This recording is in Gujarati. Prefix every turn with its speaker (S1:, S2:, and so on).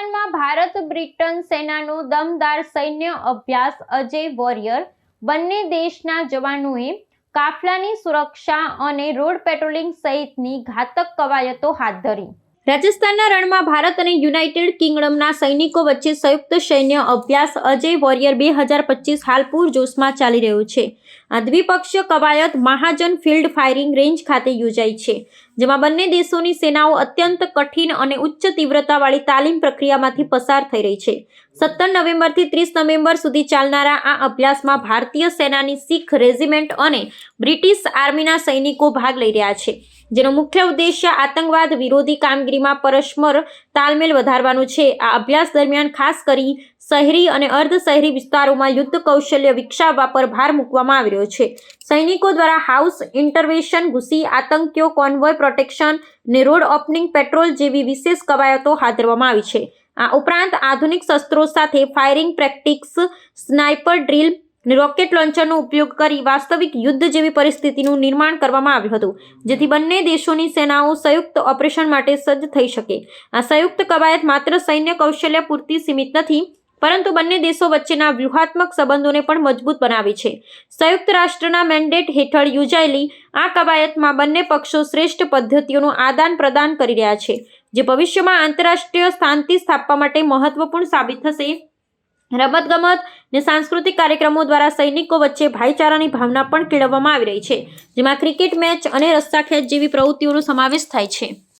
S1: રાજસ્થાનમાં ભારત બ્રિટન સેનાનો દમદાર સૈન્ય અભ્યાસ અજય વોરિયર બંને દેશના જવાનોએ કાફલાની સુરક્ષા અને રોડ પેટ્રોલિંગ સહિતની ઘાતક કવાયતો હાથ ધરી. રાજસ્થાનના રણમાં ભારત અને યુનાઇટેડ કિંગડમના સૈનિકો વચ્ચે સંયુક્ત સૈન્ય અભ્યાસ અજય વોરિયર બે હજાર પચીસ હાલ પૂરજોશમાં ચાલી રહ્યો છે. આ દ્વિપક્ષીય કવાયત મહાજન ફિલ્ડ ફાયરિંગ રેન્જ ખાતે યોજાઈ છે, જેમાં બંને દેશોની સેનાઓ અત્યંત કઠિન અને ઉચ્ચ તીવ્રતાવાળી તાલીમ પ્રક્રિયામાંથી પસાર થઈ રહી છે. સત્તર નવેમ્બરથી ત્રીસ નવેમ્બર સુધી ચાલનારા આ અભ્યાસમાં ભારતીય સેનાની શીખ રેજિમેન્ટ અને બ્રિટિશ આર્મીના સૈનિકો ભાગ લઈ રહ્યા છે, જેનો મુખ્ય ઉદ્દેશ્ય આતંકવાદ વિરોધી કામગીરીમાં પરસ્પર તાલમેલ વધારવાનું છે. આ અભ્યાસ દરમિયાન ખાસ કરી શહેરી અને અર્ધ શહેરી વિસ્તારોમાં યુદ્ધ કૌશલ્ય વિકસાવવા પર ભાર મૂકવામાં આવી રહ્યો છે. સૈનિકો દ્વારા હાઉસ ઇન્ટરવેશન, ઘૂસી આતંકીઓ, કોન્વોય પ્રોટેક્શન ને રોડ ઓપનિંગ પેટ્રોલ જેવી વિશેષ કવાયતો હાથ ધરવામાં આવી છે. આ ઉપરાંત આધુનિક શસ્ત્રો સાથે firing practice, sniper drill rocket લોન્ચરનો ઉપયોગ કરી વાસ્તવિક યુદ્ધ જેવી પરિસ્થિતિનું નિર્માણ કરવામાં આવ્યું હતું, જેથી બંને દેશોની સેનાઓ સંયુક્ત ઓપરેશન માટે સજ્જ થઈ શકે. આ સંયુક્ત કવાયત માત્ર સૈન્ય કૌશલ્ય પૂરતી સીમિત નથી પરંતુ બંને દેશો વચ્ચેના વ્યૂહાત્મક સંબંધોને પણ મજબૂત બનાવે છે. સંયુક્ત રાષ્ટ્રના મેન્ડેટ હેઠળ યોજાયેલી આ કવાયતમાં બંને પક્ષો શ્રેષ્ઠ પદ્ધતિઓનું આદાન પ્રદાન કરી રહ્યા છે, જે ભવિષ્યમાં આંતરરાષ્ટ્રીય શાંતિ સ્થાપવા માટે મહત્વપૂર્ણ સાબિત થશે. રમતગમત ને સાંસ્કૃતિક કાર્યક્રમો દ્વારા સૈનિકો વચ્ચે ભાઈચારાની ભાવના પણ કેળવવામાં આવી રહી છે, જેમાં ક્રિકેટ મેચ અને રસ્સાખેંચ જેવી પ્રવૃત્તિઓનો સમાવેશ થાય છે.